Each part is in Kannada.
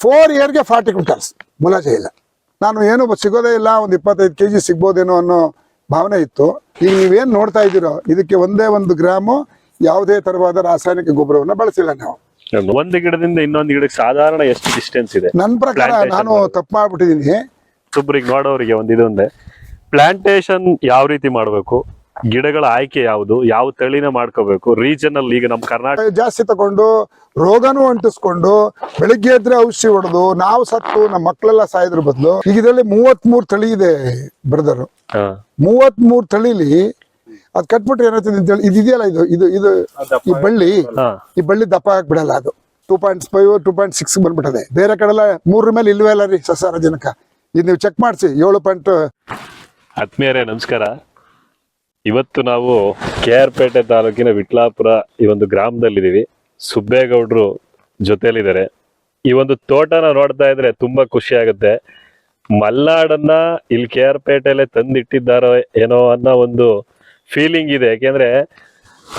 ಫೋರ್ ಇಯರ್ಗೆ ಫಾರ್ಟಿ ಕ್ವಿಂಟಲ್ಸ್ ಮುಲಾಜೆ ಇಲ್ಲ ನಾನು ಏನು ಸಿಗೋದೇ ಇಲ್ಲ ಒಂದು ಇಪ್ಪತ್ತೈದು ಕೆ ಜಿ ಸಿಗ್ಬೋದೇನೋ ಅನ್ನೋ ಭಾವನೆ ಇತ್ತು. ಈಗ ನೀವೇನು ನೋಡ್ತಾ ಇದ್ದೀರೋ ಇದಕ್ಕೆ ಒಂದೇ ಒಂದು ಗ್ರಾಮು ಯಾವುದೇ ತರವಾದ ರಾಸಾಯನಿಕ ಗೊಬ್ಬರವನ್ನು ಬಳಸಿಲ್ಲ ನಾವು. ಒಂದು ಗಿಡದಿಂದ ಇನ್ನೊಂದು ಗಿಡಕ್ಕೆ ಸಾಧಾರಣ ಎಷ್ಟು ಡಿಸ್ಟೆನ್ಸ್ ಇದೆ? ನನ್ನ ಪ್ರಕಾರ ನಾನು. ತಪ್ಪು ಮಾಡ್ಬಿಟ್ಟಿದ್ದೀನಿ ಸುಬ್ರಿಗೆ ನೋಡೋರಿಗೆ ಒಂದು ಇದೊಂದೇ ಪ್ಲಾಂಟೇಶನ್ ಯಾವ ರೀತಿ ಮಾಡಬೇಕು? ಗಿಡಗಳ ಆಯ್ಕೆ ಯಾವುದು? ಯಾವ ತಳಿನ ಮಾಡ್ಕೋಬೇಕು? ರೀಜನಲ್ ಈಗ ನಮ್ಮ ಕರ್ನಾಟಕ ಜಾಸ್ತಿ ತಗೊಂಡು ರೋಗನೂ ಅಂಟಿಸ್ಕೊಂಡು ಬೆಳಿಗ್ಗೆ ಎದ್ರೆ ಔಷಧಿ ಹೊಡೆದು ನಾವು ಸತ್ತು ನಮ್ಮ ಮಕ್ಕಳೆಲ್ಲ ಸಾಯೋದ್ರ ಬದಲು ಈಗ ಇದರಲ್ಲಿ ಮೂವತ್ ಮೂರು ತಳಿ ಇದೆ ಬ್ರದರ್. ಮೂವತ್ ಮೂರು ತಳಿಲಿ ಅದ್ ಕಟ್ಬಿಟ್ಟು ಏನಾಗ್ತದೆ ಅಂತ ಹೇಳಿ ಇದು ಇದೆಯಲ್ಲ ಇದು ಇದು ಇದು ಈ ಬಳ್ಳಿ ಈ ಬಳ್ಳಿ ದಪ್ಪ ಬಿಡಲ್ಲ ಅದು. Two point five two point six ಬಂದ್ಬಿಟ್ಟದೆ. ಬೇರೆ ಕಡೆ ಎಲ್ಲ ಮೂರ್ರ ಮೇಲೆ ಇಲ್ವೇ ಅಲ್ಲ ರೀ ಸಸಾರಜನಕ ಇದು ನೀವು ಚೆಕ್ ಮಾಡಿಸಿ ಏಳು ಪಾಯಿಂಟ್ ಆತ್ಮೀಯರೇ ನಮಸ್ಕಾರ. ಇವತ್ತು ನಾವು ಕೆ ಆರ್ ಪೇಟೆ ತಾಲೂಕಿನ ವಿಟ್ಲಾಪುರ ಈ ಒಂದು ಗ್ರಾಮದಲ್ಲಿದ್ದೀವಿ. ಸುಬ್ಬೇಗೌಡರು ಜೊತೆಯಲ್ಲಿದ್ದಾರೆ. ಈ ಒಂದು ತೋಟನ ನೋಡ್ತಾ ಇದ್ರೆ ತುಂಬಾ ಖುಷಿ ಆಗುತ್ತೆ. ಮಲ್ನಾಡನ್ನ ಇಲ್ಲಿ ಕೆ ಆರ್ ಪೇಟೆಲೆ ತಂದಿಟ್ಟಿದ್ದಾರೋ ಏನೋ ಅನ್ನೋ ಒಂದು ಫೀಲಿಂಗ್ ಇದೆ. ಯಾಕೆಂದ್ರೆ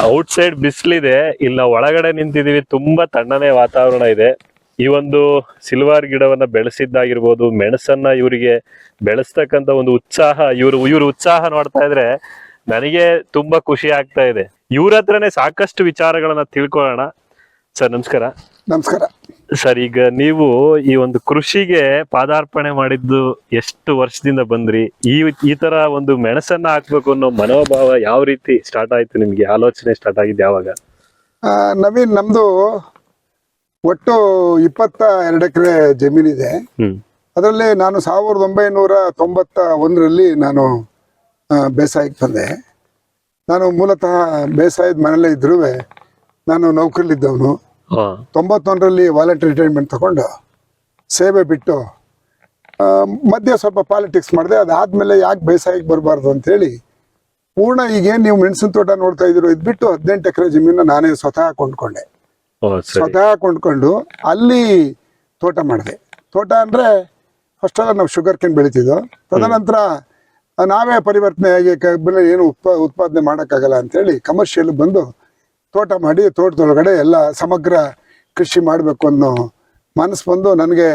ಔಟ್ ಸೈಡ್ ಬಿಸಿಲಿದೆ, ಇಲ್ಲಿ ನಾವು ಒಳಗಡೆ ನಿಂತಿದೀವಿ ತುಂಬಾ ತಣ್ಣನೆ ವಾತಾವರಣ ಇದೆ. ಈ ಒಂದು ಸಿಲ್ವಾರ್ ಗಿಡವನ್ನ ಬೆಳೆಸಿದ್ದಾಗಿರ್ಬೋದು, ಮೆಣಸನ್ನ ಇವರಿಗೆ ಬೆಳೆಸ್ತಕ್ಕಂತ ಒಂದು ಉತ್ಸಾಹ, ಇವರು ಇವರು ಉತ್ಸಾಹ ನೋಡ್ತಾ ಇದ್ರೆ ನನಗೆ ತುಂಬಾ ಖುಷಿ ಆಗ್ತಾ ಇದೆ. ಇವ್ರ ಹತ್ರನೇ ಸಾಕಷ್ಟು ವಿಚಾರಗಳನ್ನ ತಿಳ್ಕೊಳ್ಳೋಣ. ಸರ್ ನಮಸ್ಕಾರ. ನಮಸ್ಕಾರ. ಸರ್ ಈಗ ನೀವು ಈ ಒಂದು ಕೃಷಿಗೆ ಪಾದಾರ್ಪಣೆ ಮಾಡಿದ್ದು ಎಷ್ಟು ವರ್ಷದಿಂದ ಬಂದ್ರಿ? ಈ ಈ ತರ ಒಂದು ಮೆಣಸನ್ನ ಹಾಕ್ಬೇಕು ಅನ್ನೋ ಮನೋಭಾವ ಯಾವ ರೀತಿ ಸ್ಟಾರ್ಟ್ ಆಯ್ತು? ನಿಮ್ಗೆ ಆಲೋಚನೆ ಸ್ಟಾರ್ಟ್ ಆಗಿದ್ದು ಯಾವಾಗ? ಆ, ನವೀನ್ ನಮ್ದು ಒಟ್ಟು ಇಪ್ಪತ್ತ ಎರಡು ಎಕರೆ ಜಮೀನಿದೆ. ಇದೆ ಅದರಲ್ಲಿ ನಾನು ಸಾವಿರದ ಒಂಬೈನೂರ ತೊಂಬತ್ತ ಒಂದರಲ್ಲಿ ನಾನು ಬೇಸಾಯಕ್ಕೆ ಬಂದೆ. ನಾನು ಮೂಲತಃ ಬೇಸಾಯದ ಮನೆಯಲ್ಲೇ ಇದ್ರೂ ನಾನು ನೌಕರಲ್ಲಿದ್ದವನು. ತೊಂಬತ್ತೊಂದರಲ್ಲಿ ವಾಲಂಟರಿ ರಿಟೈರ್ಮೆಂಟ್ ತಗೊಂಡು ಸೇವೆ ಬಿಟ್ಟು ಮಧ್ಯೆ ಸ್ವಲ್ಪ ಪಾಲಿಟಿಕ್ಸ್ ಮಾಡಿದೆ ಅದಾದ್ಮೇಲೆ ಯಾಕೆ ಬೇಸಾಯಕ್ಕೆ ಬರಬಾರ್ದು ಅಂತೇಳಿ ಪೂರ್ಣ ಈಗೇನು ನೀವು ಮೆಣಸಿನ ತೋಟ ನೋಡ್ತಾ ಇದ್ರು ಇದ್ ಬಿಟ್ಟು ಹದಿನೆಂಟು ಎಕರೆ ಜಮೀನ ನಾನೇ ಸ್ವತಃ ಕೊಂಡ್ಕೊಂಡೆ. ಸ್ವತಃ ಕೊಂಡ್ಕೊಂಡು ಅಲ್ಲಿ ತೋಟ ಮಾಡಿದೆ. ತೋಟ ಅಂದ್ರೆ ಫಸ್ಟ್ ನಾವು ಶುಗರ್ ಕೇನ್ ಬೆಳೀತಿದ್ದು. ತದನಂತರ ನಾವೇ ಪರಿವರ್ತನೆಯಾಗಿ ಕಬ್ಬಿನ ಏನು ಉತ್ಪ ಉತ್ಪಾದನೆ ಮಾಡೋಕ್ಕಾಗಲ್ಲ ಅಂತೇಳಿ ಕಮರ್ಷಿಯಲ್ ಬಂದು ತೋಟ ಮಾಡಿ ತೋಟದೊಳಗಡೆ ಎಲ್ಲ ಸಮಗ್ರ ಕೃಷಿ ಮಾಡಬೇಕು ಅನ್ನೋ ಮನಸ್ಸು ಬಂದು ನನಗೆ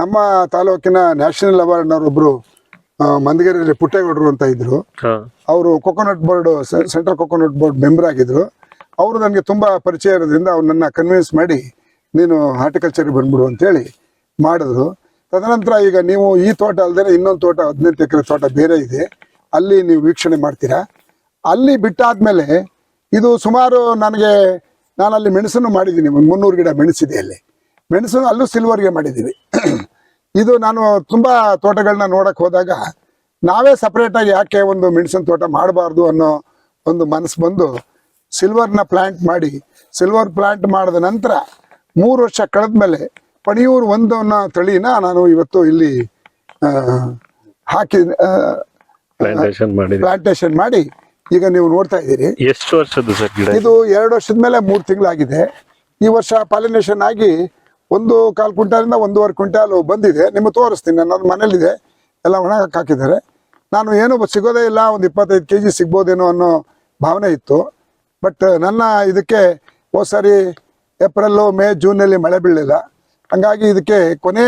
ನಮ್ಮ ತಾಲೂಕಿನ ನ್ಯಾಷನಲ್ ಅವಾರ್ಡ್ನವರೊಬ್ಬರು ಮಂದಗಿರಿಯಲ್ಲಿ ಪುಟ್ಟೇಗೌಡರು ಅಂತ ಇದ್ರು. ಅವರು coconut board central coconut board member ಆಗಿದ್ರು. ಅವರು ನನಗೆ ತುಂಬಾ ಪರಿಚಯ ಇರೋದ್ರಿಂದ ಅವ್ರು ನನ್ನ ಕನ್ವಿನ್ಸ್ ಮಾಡಿ ನೀನು ಹಾರ್ಟಿಕಲ್ಚರ್ಗೆ ಬಂದ್ಬಿಡು ಅಂತೇಳಿ ಮಾಡಿದ್ರು. ತದನಂತರ ಈಗ ನೀವು ಈ ತೋಟ ಅಲ್ಲದೆ ಇನ್ನೊಂದು ತೋಟ ಹದಿನೆಂಟು ಎಕರೆ ತೋಟ ಬೇರೆ ಇದೆ. ಅಲ್ಲಿ ನೀವು ವೀಕ್ಷಣೆ ಮಾಡ್ತೀರಾ? ಅಲ್ಲಿ ಬಿಟ್ಟಾದ್ಮೇಲೆ ಇದು ಸುಮಾರು ನನಗೆ ನಾನು ಅಲ್ಲಿ ಮೆಣಸನ್ನು ಮಾಡಿದ್ದೀನಿ. ಒಂದು ಮುನ್ನೂರು ಗಿಡ ಮೆಣಸಿದೆ ಅಲ್ಲಿ. ಮೆಣಸು ಅಲ್ಲೂ ಸಿಲ್ವರ್ಗೆ ಮಾಡಿದ್ದೀವಿ. ಇದು ನಾನು ತುಂಬಾ ತೋಟಗಳನ್ನ ನೋಡಕ್ಕೆ ಹೋದಾಗ ನಾವೇ ಸಪ್ರೇಟಾಗಿ ಯಾಕೆ ಒಂದು ಮೆಣಸಿನ ತೋಟ ಮಾಡಬಾರ್ದು ಅನ್ನೋ ಒಂದು ಮನಸ್ಸು ಬಂದು ಸಿಲ್ವರ್ನ ಪ್ಲಾಂಟ್ ಮಾಡಿ ಸಿಲ್ವರ್ ಪ್ಲಾಂಟ್ ಮಾಡಿದ ನಂತರ ಮೂರು ವರ್ಷ ಕಳೆದ್ಮೇಲೆ ಪಣಿಯೂರು ಒಂದನ್ನು ತಳಿನ ನಾನು ಇವತ್ತು ಇಲ್ಲಿ ಹಾಕಿ ಪ್ಲಾಂಟೇಶನ್ ಮಾಡಿ ಈಗ ನೀವು ನೋಡ್ತಾ ಇದ್ದೀರಿ. ಎಷ್ಟು ಸರ್ ಗಿಡ ಇದು? ಎರಡು ವರ್ಷದ ಮೇಲೆ ಮೂರು ತಿಂಗಳಾಗಿದೆ. ಈ ವರ್ಷ ಪಾಲಿನೇಷನ್ ಆಗಿ ಒಂದು ಕಾಲು ಕ್ವಿಂಟಾಲಿಂದ ಒಂದೂವರೆ ಕ್ವಿಂಟಾಲು ಬಂದಿದೆ. ನಿಮಗೆ ತೋರಿಸ್ತೀನಿ ನನ್ನ ಮನೇಲಿದೆ. ಎಲ್ಲ ಒಣಗಕ್ಕೆ ಹಾಕಿದ್ದಾರೆ. ನಾನು ಏನು ಸಿಗೋದೇ ಇಲ್ಲ ಒಂದು ಇಪ್ಪತ್ತೈದು ಕೆ ಜಿ ಸಿಗ್ಬೋದೇನೋ ಅನ್ನೋ ಭಾವನೆ ಇತ್ತು. ಬಟ್ ನನ್ನ ಇದಕ್ಕೆ ಹೋದ ಸಾರಿ ಏಪ್ರಿಲ್ಲು ಮೇ ಜೂನಲ್ಲಿ ಮಳೆ ಬೀಳಲಿಲ್ಲ. ಹಂಗಾಗಿ ಇದಕ್ಕೆ ಕೊನೆ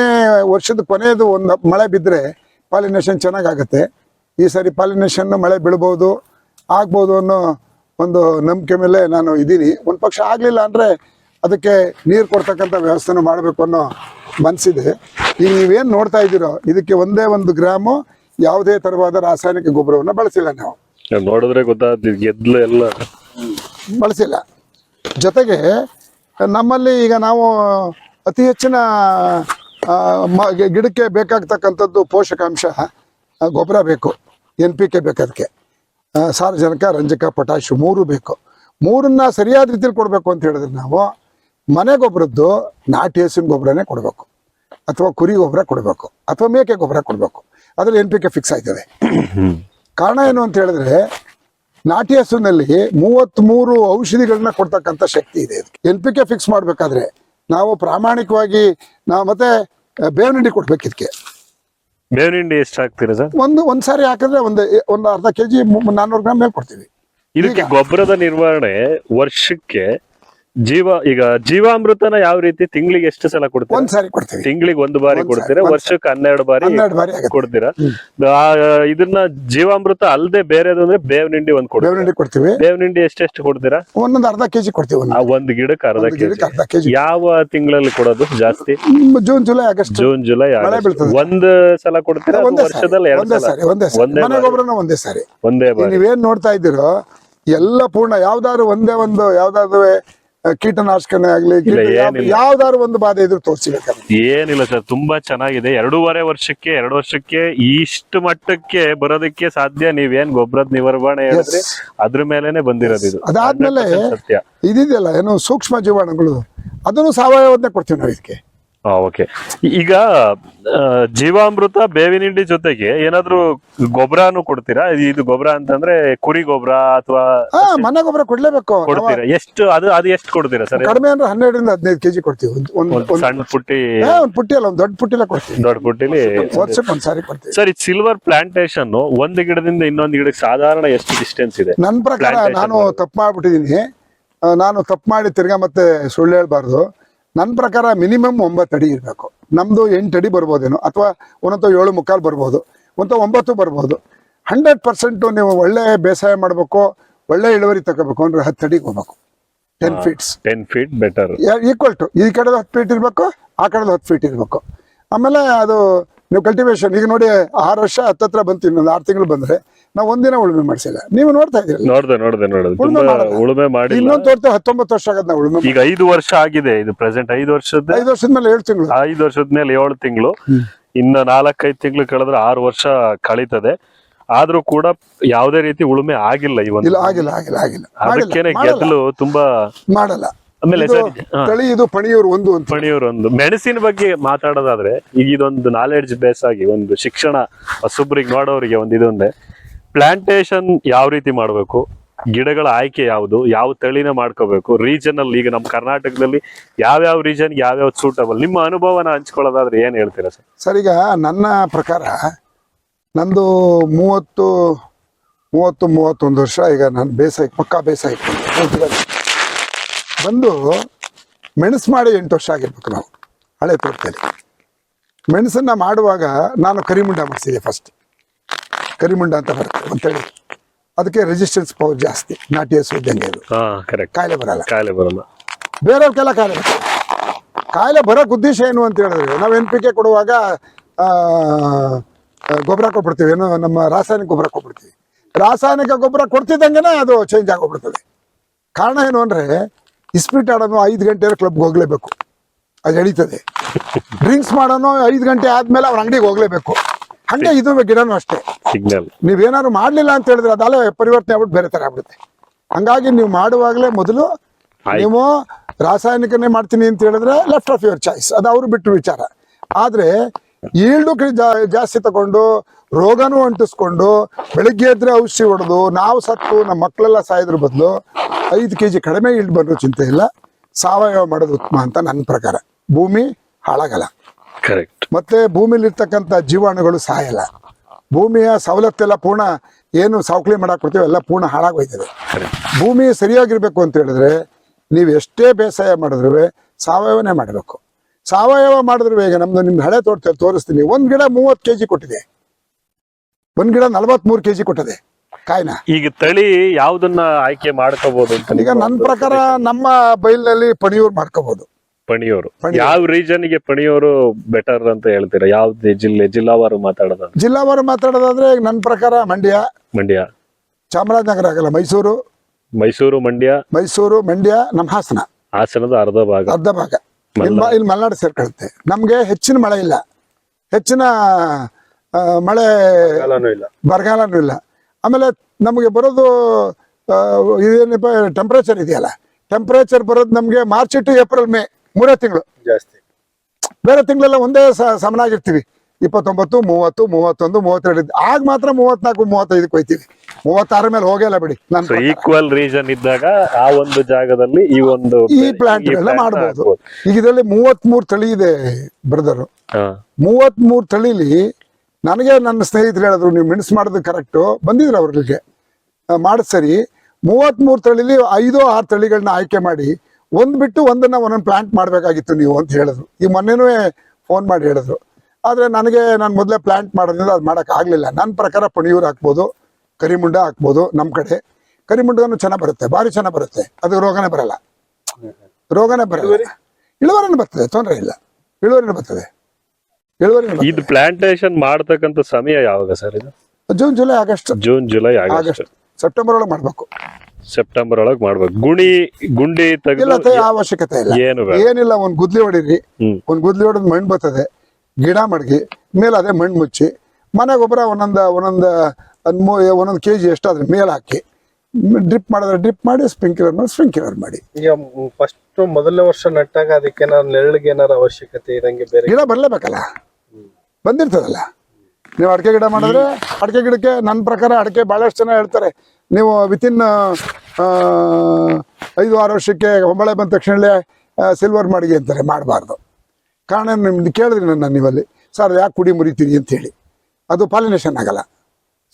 ವರ್ಷದ ಕೊನೆಯದು ಒಂದು ಮಳೆ ಬಿದ್ದರೆ ಪಾಲಿನೇಷನ್ ಚೆನ್ನಾಗಾಗುತ್ತೆ. ಈ ಸಾರಿ ಪಾಲಿನೇಷನ್ ಮಳೆ ಬೀಳ್ಬೋದು. ಆಗ್ಬೋದು ಅನ್ನೋ ಒಂದು ನಂಬಿಕೆ ಮೇಲೆ ನಾನು ಇದ್ದೀನಿ. ಒಂದು ಪಕ್ಷ ಆಗಲಿಲ್ಲ ಅಂದರೆ ಅದಕ್ಕೆ ನೀರು ಕೊಡ್ತಕ್ಕಂಥ ವ್ಯವಸ್ಥೆನೂ ಮಾಡಬೇಕು ಅನ್ನೋ ಮನಸ್ಸಿದೆ ಈಗ ನೀವೇನು ನೋಡ್ತಾ ಇದ್ದೀರೋ ಇದಕ್ಕೆ ಒಂದೇ ಒಂದು ಗ್ರಾಮು ಯಾವುದೇ ತರವಾದ ರಾಸಾಯನಿಕ ಗೊಬ್ಬರವನ್ನು ಬಳಸಿಲ್ಲ ನಾವು. ನೋಡಿದ್ರೆ ಗೊತ್ತಾಗ್ತದೆ ಗೆದ್ಲು ಎಲ್ಲ. ಬಳಸಿಲ್ಲ. ಜೊತೆಗೆ ನಮ್ಮಲ್ಲಿ ಈಗ ನಾವು ಅತಿ ಹೆಚ್ಚಿನ ಗಿಡಕ್ಕೆ ಬೇಕಾಗ್ತಕ್ಕಂಥದ್ದು ಪೋಷಕಾಂಶ ಗೊಬ್ಬರ ಬೇಕು. ಎನ್ ಪಿ ಕೆ ಬೇಕು ಅದಕ್ಕೆ ಸಾರಜನಕ ರಂಜಕ ಪೊಟ್ಯಾಶ್ ಮೂರು ಬೇಕು. ಮೂರನ್ನ ಸರಿಯಾದ ರೀತಿಯಲ್ಲಿ ಕೊಡಬೇಕು ಅಂತ ಹೇಳಿದ್ರೆ ನಾವು ಮನೆ ಗೊಬ್ಬರದ್ದು ನಾಟಿ ಹಸಿನ ಗೊಬ್ಬರನೇ ಕೊಡಬೇಕು. ಅಥವಾ ಕುರಿ ಗೊಬ್ಬರ ಕೊಡಬೇಕು. ಅಥವಾ ಮೇಕೆ ಗೊಬ್ಬರ ಕೊಡಬೇಕು. ಅದ್ರಲ್ಲಿ ಎನ್ ಪಿ ಕೆ ಫಿಕ್ಸ್ ಆಯ್ತದೆ. ಕಾರಣ ಏನು ಅಂತ ಹೇಳಿದ್ರೆ ನಾಟಿ ಹಸುವಿನಲ್ಲಿ ಮೂವತ್ತ್ಮೂರು ಔಷಧಿಗಳನ್ನ ಕೊಡ್ತಕ್ಕಂಥ ಶಕ್ತಿ ಇದೆ ಎನ್ ಪಿ ಕೆ ಫಿಕ್ಸ್ ಮಾಡಬೇಕಾದ್ರೆ ನಾವು ಪ್ರಾಮಾಣಿಕವಾಗಿ ನಾವು ಮತ್ತೆ ಬೇವನಡಿ ಕೊಡ್ಬೇಕು ಇದಕ್ಕೆ ಬೇವಿನ ಹಿಂಡಿ ಎಷ್ಟು ಹಾಕ್ತೀರಾ ಸರ್? ಒಂದು ಒಂದ್ ಸಾರಿ ಹಾಕಿದ್ರೆ ಒಂದು ಒಂದು ಅರ್ಧ ಕೆಜಿ ನಾನ್ನೂರು ಗ್ರಾಮ್ ಮೇಲೆ ಕೊಡ್ತೀವಿ. ಇದಕ್ಕೆ ಗೊಬ್ಬರದ ನಿರ್ವಹಣೆ ವರ್ಷಕ್ಕೆ ಜೀವ ಈಗ ಜೀವಾಮೃತನ ಯಾವ ರೀತಿ ತಿಂಗಳಿಗೆ ಎಷ್ಟು ಸಲ ಕೊಡ್ತೀರಾ? ಒಂದ್ ಸಾರಿ ಕೊಡ್ತೀವಿ. ತಿಂಗಳಿಗೆ ಒಂದು ಬಾರಿ ಒಂದ್ ಕೊಡ್ತೀರಾ? ವರ್ಷಕ್ಕೆ ಹನ್ನೆರಡು ಬಾರಿ ಹನ್ನೆರಡು ಬಾರಿ ಆಗುತ್ತೆ. ಕೊಡ್ತೀರಾ? ಆ, ಇದನ್ನ ಜೀವಾಮೃತ ಅಲ್ಲದೆ ಬೇರೆದು ಅಂದ್ರೆ ಬೇವ್ ನಿಂಡಿ ಒಂದ್ ಕೊಡ್ತೀರಾ? ಬೇವಿನ ಕೊಡ್ತೀವಿ. ಬೇವ್ ನಿಂಡಿ ಎಷ್ಟೆಷ್ಟು ಕೊಡ್ತೀರಾ? ಒಂದೊಂದು ಅರ್ಧ ಕೆಜಿ ಕೊಡ್ತೀವಿ ಒಂದು. ಆ ಒಂದ್ ಗಿಡಕ್ಕೆ ಅರ್ಧ ಒಂದು ಗಿಡಕ್ಕೆ ಕೆಜಿ. ಅರ್ಧ ಕೆಜಿ. ಯಾವ ತಿಂಗಳಲ್ಲಿ ಕೊಡೋದು ಜಾಸ್ತಿ? June July August. June July ಮಳೆ ಆಗಸ್ಟ್. ಬೀಳ್ತದೆ. ಒಂದ್ ಸಲ ಕೊಡ್ತೀರಾ ಒಂದ್ ಒಂದೇ ಸಾರಿ. ವರ್ಷದಲ್ಲಿ ಎರಡ್ ಒಂದೇ ಸಲ? ಸಾರಿ ಒಂದೇ ಸಾರಿ. ಒಂದೇ ಮನೆ ಬಾರಿ. ಗೊಬ್ಬರನ ಒಂದೇ ಸಾರಿ. ಒಂದೇ ಈಗ ಬಾರಿ. ನೀವೇನ್ ನೋಡ್ತಾ ಇದ್ದೀರೋ ಎಲ್ಲ ಪೂರ್ಣ ಯಾವ್ದಾದ್ರು ಒಂದೇ ಒಂದು ಯಾವ್ದಾದ್ರು ಕೀಟನಾಶಕನೇ ಆಗ್ಲಿ ಇಲ್ಲ, ಏನಿಲ್ಲ. ಯಾವ್ದಾದ್ರು ಒಂದು ಬಾಧೆ ಇದ್ರು ತೋರಿಸಬೇಕು ಏನಿಲ್ಲ ಸರ್ ತುಂಬಾ ಚೆನ್ನಾಗಿದೆ. ಎರಡೂವರೆ ವರ್ಷಕ್ಕೆ ಎರಡು ವರ್ಷಕ್ಕೆ ಇಷ್ಟು ಮಟ್ಟಕ್ಕೆ ಬರೋದಕ್ಕೆ ಸಾಧ್ಯ. ನೀವೇನ್ ಗೊಬ್ಬರದ ನಿರ್ವಹಣೆ ಹೇಳಿದ್ರಿ ಅದ್ರ ಮೇಲೆನೆ ಬಂದಿರೋದು ಇದು. ಅದಾದ್ಮೇಲೆ 100% ಸತ್ಯ. ಇದಿದೆಯಲ್ಲ ಏನು ಸೂಕ್ಷ್ಮ ಜೀವಾಣುಗಳು. ಅದನ್ನು ಸಾವಯವದನ್ನೇ ಕೊಡ್ತೀವಿ ನಾವು ಇದಕ್ಕೆ. ಓಕೆ. ಈಗ ಜೀವಾಮೃತ ಬೇವಿನ ಹಿಂಡಿ ಜೊತೆಗೆ ಏನಾದ್ರು ಗೊಬ್ಬರನು ಕೊಡ್ತೀರಾ? ಇದು ಗೊಬ್ಬರ ಅಂತಂದ್ರೆ ಕುರಿ ಗೊಬ್ಬರ ಅಥವಾ ಮನೆ ಗೊಬ್ಬರ ಕೊಡ್ಲೇಬೇಕು. ಕೊಡ್ತೀರಾ? ಎಷ್ಟು ಅದು ಅದು ಎಷ್ಟು ಕೊಡ್ತೀರಾ ಸರ್? ಕಡಿಮೆ ಅಂದ್ರೆ ಹನ್ನೆರಡರಿಂದ ಹದಿನೈದು ಕೆಜಿ ಕೊಡ್ತೀವಿ. ಒಂದು ಸಣ್ಣ ಪುಟ್ಟಿ ಒಂದು ಪುಟ್ಟಿ ಅಲ್ಲ ಒಂದು ದೊಡ್ಡ ಪುಟ್ಟಿಲ ಕೊಡ್ತೀವಿ. ದೊಡ್ಡ ಪುಟ್ಟಿಲಿ ವರ್ಷಕ್ಕೆ ಒಂದ್ ಸಾರಿ ಕೊಡ್ತೀವಿ. ಸರ್ ಸಿಲ್ವರ್ ಪ್ಲಾಂಟೇಶನ್ ಒಂದು ಗಿಡದಿಂದ ಇನ್ನೊಂದು ಗಿಡಕ್ಕೆ ಸಾಧಾರಣ ಎಷ್ಟು ಡಿಸ್ಟೆನ್ಸ್ ಇದೆ? ನನ್ನ ಪ್ರಕಾರ ನಾನು. ತಪ್ಪು ಮಾಡ್ಬಿಟ್ಟಿದೀನಿ ಆ, ನಾನು ತಪ್ಪು ಮಾಡಿ ತಿರ್ಗಾ ಮತ್ತೆ ಸುಳ್ಳು ಹೇಳ್ಬಾರ್ದು. ನನ್ನ ಪ್ರಕಾರ ಮಿನಿಮಮ್ ಒಂಬತ್ತು ಅಡಿ ಇರಬೇಕು. ನಮ್ಮದು ಎಂಟು ಅಡಿ ಬರ್ಬೋದೇನೋ ಅಥವಾ ಒಂದೊಂದು ಏಳು ಮುಕ್ಕಾಲು ಬರ್ಬೋದು ಒಂದು ಒಂಬತ್ತು ಬರ್ಬೋದು. ಹಂಡ್ರೆಡ್ ಪರ್ಸೆಂಟು ನೀವು ಒಳ್ಳೆ ಬೇಸಾಯ ಮಾಡಬೇಕು ಒಳ್ಳೆ ಇಳುವರಿ ತಗೋಬೇಕು ಅಂದ್ರೆ ಹತ್ತು ಅಡಿಗೆ ಹೋಗ್ಬೇಕು. Ten feets ten feet better equal to ಈ ಕಡೆದು ಹತ್ತು ಫೀಟ್ ಇರಬೇಕು ಆ ಕಡೆದು ಹತ್ತು ಫೀಟ್ ಇರಬೇಕು. ಆಮೇಲೆ ಅದು ನೀವು ಕಲ್ಟಿವೇಶನ್ ಈಗ ನೋಡಿ ಆರು ವರ್ಷ ಹತ್ತತ್ರ ಬಂತು ಒಂದು ಆರು ತಿಂಗಳು ಬಂದ್ರೆ ನಾವು ಒಂದಿನ ಉಳುಮೆ ಮಾಡಿಸಿಲ್ಲ. ನೀವು ನೋಡ್ತಾ ಇದ್ದೀರಿ ನೋಡ್ದೆ ನೋಡ್ದೆ ನೋಡ್ದೆ. ಉಳುಮೆ ತುಂಬಾ ಮಾಡಲ್ಲ. ಉಳುಮೆ ಮಾಡಿಲ್ಲ. ಇನ್ನೊಂದು ತೋಟ ಹತ್ತೊಂಬತ್ತು ವರ್ಷ ಆಗದ್ ನಾವು ಉಳುಮೆ ಈಗ ಐದು ವರ್ಷ ಆಗಿದೆ ಇದು ಪ್ರೆಸೆಂಟ್ ಐದು ವರ್ಷದ ಐದು ವರ್ಷದ ಮೇಲೆ ಏಳು ತಿಂಗಳು. ಐದು ವರ್ಷದ ಮೇಲೆ ಏಳು ತಿಂಗಳು. ಇನ್ನ ನಾಲ್ಕೈದು ತಿಂಗಳು ಕಳೆದ್ರೆ ಆರು ವರ್ಷ ಕಳೀತದೆ. ಆದ್ರೂ ಕೂಡ ಯಾವುದೇ ರೀತಿ ಉಳುಮೆ ಆಗಿಲ್ಲ ಈ ಒಂದು ಇಲ್ಲ ಆಗಿಲ್ಲ ಆಗಿಲ್ಲ ಆಗಿಲ್ಲ. ಮಾಡಿಲ್ಲ, ಅದಕ್ಕೇನೆ ಮಾಡಲ್ಲ, ಗೆದ್ದಲು ತುಂಬಾ ಮಾಡಲ್ಲ. ಆಮೇಲೆ ಇದು ಸರ್. ಹಾ. ತಳಿ ಇದು ಪಣಿಯೂರು ಒಂದು ಅಂತ. ಪಣಿಯವರೊಂದು ಮೆಣಸಿನ ಬಗ್ಗೆ ಮಾತಾಡೋದಾದ್ರೆ ಈಗ ಇದೊಂದು ನಾಲೆಡ್ಜ್ ಬೇಸ್ ಆಗಿ ಒಂದು ಶಿಕ್ಷಣ ಹೊಸಬ್ರಿಗೆ ನೋಡೋರಿಗೆ ಒಂದು ಇದೊಂದೇ ಪ್ಲಾಂಟೇಶನ್ ಯಾವ ರೀತಿ ಮಾಡಬೇಕು? ಗಿಡಗಳ ಆಯ್ಕೆ ಯಾವುದು? ಯಾವ ತಳಿನ ಮಾಡ್ಕೋಬೇಕು? ರೀಜನಲ್ ಈಗ ನಮ್ಮ ಕರ್ನಾಟಕದಲ್ಲಿ ಯಾವ್ಯಾವ ರೀಜನ್ ಯಾವ್ಯಾವ ಸೂಟಬಲ್ ನಿಮ್ಮ ಅನುಭವನ ಹಂಚ್ಕೊಳ್ಳೋದಾದ್ರೆ ಏನ್ ಹೇಳ್ತೀರಾ ಸರ್? ಸರ್, ಈಗ ನನ್ನ ಪ್ರಕಾರ ನಂದು ಮೂವತ್ತು ಮೂವತ್ತು, ಮೂವತ್ತೊಂದು ವರ್ಷ ಈಗ ನಾನು ಬೇಸಾಯ ಪಕ್ಕಾ ಬೇಸಾಯ ಬಂದು ಮೆಣಸು ಮಾಡಿ ಎಂಟು ವರ್ಷ ಆಗಿರ್ಬೇಕು ನಾವು. ಹಳೆ ತೋಟದಲ್ಲಿ. ಮೆಣಸನ್ನ ಮಾಡುವಾಗ ನಾನು ಕರಿಮುಂಡ ಮಾಡಿಸಿದೆ ಫಸ್ಟ್ ಕರಿಮುಂಡ ಅಂತ ಬರುತ್ತೆ ಅಂತೇಳಿ. ಅದಕ್ಕೆ ರೆಸಿಸ್ಟೆನ್ಸ್ ಪವರ್ ಜಾಸ್ತಿ ನಾಟಿ ಹಸು ಇದ್ದಂಗೆ ಇದು ಕಾಯಿಲೆ ಬರಲ್ಲ. ಕಾಯಿಲೆ ಬರಲ್ಲ. ಬೇರೆಯವ್ರಿಗೆಲ್ಲ ಕಾಯಿಲೆ ಬರುತ್ತೆ. ಕಾಯಿಲೆ ಬರೋಕ್ ಉದ್ದೇಶ ಏನು ಅಂತ ಹೇಳಿದ್ರೆ ನಾವು ಎನ್ ಪಿ ಕೆ ಕೊಡುವಾಗ ಗೊಬ್ಬರ ಕೊಟ್ಬಿಡ್ತೀವಿ ಏನು ನಮ್ಮ ರಾಸಾಯನಿಕ ಗೊಬ್ಬರ ಕೊಟ್ಬಿಡ್ತೀವಿ ರಾಸಾಯನಿಕ ಗೊಬ್ಬರ ಕೊಡ್ತಿದ್ದಂಗೆನೆ ಅದು ಚೇಂಜ್ ಆಗೋಗ್ಬಿಡ್ತದೆ. ಕಾರಣ ಏನು ಅಂದ್ರೆ ಇಸ್ಪಿಟ್ ಆಡೋನು ಐದು ಗಂಟೆ ಕ್ಲಬ್ಗೆ ಹೋಗಲೇಬೇಕು. ಅದು ಎಳೀತದೆ. ಡ್ರಿಂಕ್ಸ್ ಮಾಡೋನು ಐದು ಗಂಟೆ ಆದ್ಮೇಲೆ ಅವ್ರ ಅಂಗಡಿಗೆ ಹೋಗ್ಲೇಬೇಕು. ಹಂಗೆ ಇದು ಗಿಡನೂ ಅಷ್ಟೇ. ಸಿಗ್ನಲ್ ನೀವೇನಾದ್ರು ಮಾಡ್ಲಿಲ್ಲ ಅಂತ ಹೇಳಿದ್ರೆ ಅದಲ್ಲೇ ಪರಿವರ್ತನೆ ಆಗ್ಬಿಟ್ಟು ಬೇರೆ ತರ ಆಗ್ಬಿಡುತ್ತೆ. ಹಂಗಾಗಿ ನೀವು ಮಾಡುವಾಗಲೇ ಮೊದಲು. ನೀವು ರಾಸಾಯನಿಕನೇ ಮಾಡ್ತೀನಿ ಅಂತ ಹೇಳಿದ್ರೆ ಲೆಫ್ಟ್ ಆಫ್ ಯುವರ್ ಚಾಯ್ಸ್ ಅದು ಅವ್ರು ಬಿಟ್ಟು ವಿಚಾರ. ಆದ್ರೆ ಈಲ್ಡು ಜಾಸ್ತಿ ತಗೊಂಡು ರೋಗನೂ ಅಂಟಿಸ್ಕೊಂಡು ಬೆಳಿಗ್ಗೆ ಎದ್ರೆ ಔಷಧಿ ಹೊಡೆದು ನಾವು ಸತ್ತು ನಮ್ಮ ಮಕ್ಕಳೆಲ್ಲ ಸಾಯೋದ್ರ ಬದಲು ಐದು ಕೆ ಜಿ ಕಡಿಮೆ ಈಲ್ಡ್ ಬಂದರೂ ಚಿಂತೆ ಇಲ್ಲ. ಸಾವಯವ ಮಾಡೋದು ಉತ್ತಮ ಅಂತ ನನ್ನ ಪ್ರಕಾರ. ಭೂಮಿ ಹಾಳಾಗಲ್ಲ. ಕರೆಕ್ಟ್ ಮತ್ತೆ ಭೂಮಿಲಿ ಇರ್ತಕ್ಕಂಥ ಜೀವಾಣುಗಳು ಸಾಯಲ್ಲ. ಭೂಮಿಯ ಸವಲತ್ತೆಲ್ಲ ಪೂರ್ಣ ಏನು ಸಾವಕಳಿ ಮಾಡಕ್ ಕೊಡ್ತೀವಿ ಎಲ್ಲ ಪೂರ್ಣ ಹಾಳಾಗೋಯ್ತದೆ ಭೂಮಿ ಸರಿಯಾಗಿರ್ಬೇಕು ಅಂತ ಹೇಳಿದ್ರೆ ನೀವು ಎಷ್ಟೇ ಬೇಸಾಯ ಮಾಡಿದ್ರು ಸಾವಯವನೇ ಮಾಡಬೇಕು ಸಾವಯವ ಮಾಡಿದ್ರು ಈಗ ನಮ್ದು ನಿಮ್ಗೆ ಹಳೆ ತೋಟದಲ್ಲಿ ತೋರಿಸ್ತೀನಿ. ಒಂದ್ ಗಿಡ ಮೂವತ್ತು ಕೆಜಿ ಕೊಟ್ಟಿದೆ. ಒಂದ್ ಗಿಡ ನಲವತ್ಮೂರು ಕೆಜಿ ಕೊಟ್ಟಿದೆ. ಕಾಯಿನ? ಈಗ ತಳಿ ಯಾವ್ದನ್ನ ಆಯ್ಕೆ ಮಾಡ್ಕೋಬಹುದು ಅಂತ ಈಗ ನನ್ನ ಪ್ರಕಾರ ನಮ್ಮ ಬೈಲ್ನಲ್ಲಿ ಪಣಿಯೂರ್ ಮಾಡ್ಕೋಬಹುದು ಪಣಿಯೂರು. ಯಾವ ರೀಜನ್ಗೆ ಪಣಿಯೋರು ಬೆಟರ್ ಅಂತ ಹೇಳ್ತೀರಾ? ಯಾವ ಜಿಲ್ಲೆ ಜಿಲ್ಲಾವಾರು ಮಾತಾಡೋದಾದ್ರೆ? ಜಿಲ್ಲಾವಾರು ಮಾತಾಡೋದಾದ್ರೆ ಈಗ ನನ್ನ ಪ್ರಕಾರ ಮಂಡ್ಯ. ಮಂಡ್ಯ. ಚಾಮರಾಜನಗರ ಆಗಲ್ಲ ಮೈಸೂರು. ಮೈಸೂರು ಮಂಡ್ಯ? ಮೈಸೂರು ಮಂಡ್ಯ ನಮ್ಮ ಹಾಸನ. ಹಾಸನದ ಅರ್ಧ ಭಾಗ. ಅರ್ಧ ಭಾಗ. ಇಲ್ಲಿ ಮಲೆನಾಡು. ಸೇರ್ಕೊಳ್ಳುತ್ತೆ ನಮ್ಗೆ ಹೆಚ್ಚಿನ ಮಳೆ ಇಲ್ಲ. ಹೆಚ್ಚಿನ ಮಳೆ ಇಲ್ಲ. ಬರಗಾಲನೂ ಇಲ್ಲ. ಆಮೇಲೆ ನಮಗೆ ಬರೋದು ಇದೇನಪ್ಪ ಟೆಂಪ್ರೇಚರ್ ಇದೆಯಲ್ಲ. ಟೆಂಪ್ರೇಚರ್ ಬರೋದು ನಮಗೆ ಮಾರ್ಚ್ ಟು ಏಪ್ರಿಲ್ ಮೇ ಮೂರೇ ತಿಂಗಳು. ಜಾಸ್ತಿ. ಬೇರೆ ತಿಂಗಳೆಲ್ಲ ಒಂದೇ ಸಮನಾಗಿರ್ತೀವಿ. ಇಪ್ಪತ್ತೊಂಬತ್ತು ಮೂವತ್ತು ಮೂವತ್ತೊಂದು ಮೂವತ್ತೆರಡು ಆಗ ಮಾತ್ರ ಮೂವತ್ನಾಲ್ಕು ಮೂವತ್ತೈದಕ್ಕೆ ಹೋಯ್ತೀವಿ. ಮೂವತ್ತಾರ ಮೇಲೆ ಹೋಗಲ್ಲ ಬಿಡಿ ನಾನು ಈಕ್ವಲ್ ರೀಜನ್ ಇದ್ದಾಗ ಆ ಒಂದು ಜಾಗದಲ್ಲಿ ಈ ಒಂದು ಈ ಪ್ಲಾಂಟ್ ಮಾಡಬಹುದು ಈಗ ಇದರಲ್ಲಿ ಮೂವತ್ಮೂರು ತಳಿ ಇದೆ ಬ್ರದರ್ ಮೂವತ್ ಮೂರ್ ತಳಿಲಿ ನನಗೆ ನನ್ನ ಸ್ನೇಹಿತರು ಹೇಳಿದ್ರು ನೀವು ಮೆಣಸು ಮಾಡೋದು ಕರೆಕ್ಟು ಬಂದಿದ್ರು ಅವ್ರಿಗೆ ಮಾಡಿದ್ ಸರಿ. ಮೂವತ್ಮೂರು ತಳಿಲಿ ಐದು ಆರು ತಳಿಗಳನ್ನ ಆಯ್ಕೆ ಮಾಡಿ ಒಂದ್ ಬಿಟ್ಟು ಒಂದನ್ನ ಒಂದೊಂದು ಪ್ಲಾಂಟ್ ಮಾಡ್ಬೇಕಾಗಿತ್ತು ನೀವು ಅಂತ ಹೇಳಿದ್ರು. ಈ ಮೊನ್ನೆನೂ ಫೋನ್ ಮಾಡಿ ಹೇಳಿದ್ರು. ಆದ್ರೆ ನನಗೆ ನಾನು ಮೊದಲೇ ಪ್ಲಾಂಟ್ ಮಾಡೋದ್ರಿಂದ ಅದು ಮಾಡಕ್ ಆಗ್ಲಿಲ್ಲ. ನನ್ನ ಪ್ರಕಾರ ಪಣಿಯೂರು ಹಾಕ್ಬೋದು ಕರಿಮುಂಡ ಹಾಕ್ಬೋದು ನಮ್ಮ ಕಡೆ. ಕರಿಮುಂಡನು ಚೆನ್ನಾಗಿ ಬರುತ್ತೆ ಭಾರಿ ಚೆನ್ನಾಗಿ ಬರುತ್ತೆ. ಅದು ರೋಗನೇ ಬರಲ್ಲ. ರೋಗನೇ ಬರಲ್ಲ. ಇಳುವರಿನೂ ಬರ್ತದೆ ತೊಂದರೆ ಇಲ್ಲ. ಇಳುವರಿನ ಬರ್ತದೆ. ಇದು ಪ್ಲಾಂಟೇಷನ್ ಪ್ಲಾಂಟೇಶನ್ ಮಾಡ್ತಕ್ಕಂಥ ಸಮಯ ಯಾವಾಗ ಸರ್ ಇದು? June July August. June July August. August. September ಒಳಗೆ ಮಾಡ್ಬೇಕು. ಸೆಪ್ಟೆಂಬರ್ ಒಳಗೆ ಮಾಡ್ಬೇಕು. ಗುಣಿ ಗುಂಡಿ ತೆಗೆದು ಅವಶ್ಯಕತೆ ಇಲ್ಲ. ಏನು ಬೇಡ. ಏನಿಲ್ಲ ಒಂದ್ ಗುದ್ಲಿ ಹೊಡಿರಿ. ಒಂದ್ ಗುದ್ಲಿ ಹೊಡೆದ್ ಮಣ್ಣು ಬರ್ತದೆ. ಗಿಡ ಮಡಗಿ. ಮೇಲೆ ಅದೇ ಮಣ್ಣು ಮುಚ್ಚಿ. ಮನೆ ಗೊಬ್ಬರ ಒಂದೊಂದು ಒಂದೊಂದು ಒಂದೊಂದ್ ಕೆ ಜಿ ಎಷ್ಟಾದ್ರೆ ಮೇಲೆ ಹಾಕಿ. ಡ್ರಿಪ್ ಮಾಡಿದ್ರೆ ಡ್ರಿಪ್ ಮಾಡಿ ಸ್ಪ್ರಿಂಕ್ಲರ್ ಮಾಡಿ ಸ್ಪ್ರಿಂಕ್ಲರ್ ಮಾಡಿ. ಈಗ ಫಸ್ಟ್ ಮೊದಲನೇ ವರ್ಷ ನಟ್ಟಾಗ ಅದಕ್ಕೆ ಏನಾರ ನೆರಳಿಗೆ ಏನಾರ ಅವಶ್ಯಕತೆ ಇರಂಗೆ ಬೇರೆ ಗಿಡ ಬರ್ಲೇಬೇಕಲ್ಲ? ಬಂದಿರ್ತದಲ್ಲ? ನೀವು ಅಡಿಕೆ ಗಿಡ ಮಾಡಿದ್ರೆ ಅಡಿಕೆ ಗಿಡಕ್ಕೆ ನನ್ನ ಪ್ರಕಾರ ಅಡಿಕೆ ಬಹಳಷ್ಟು ಜನ ಹೇಳ್ತಾರೆ. ನೀವು ವಿತಿನ್ ಐದು ಆರು ವರ್ಷಕ್ಕೆ ಹೊಂಬಳೆ ಬಂದ ತಕ್ಷಣಲೇ ಸಿಲ್ವರ್ ಮಾಡಿಗೆ ಅಂತಾರೆ ಮಾಡಬಾರ್ದು. ಕಾರಣ ನಿಮ್ದು ಕೇಳಿದ್ರಿ ನನ್ನ ನೀವಲ್ಲಿ ಸರ್ ಯಾಕೆ ಕುಡಿ ಮುರಿತೀರಿ? ಅಂತ ಹೇಳಿ. ಅದು ಪಾಲಿನೇಷನ್ ಆಗಲ್ಲ.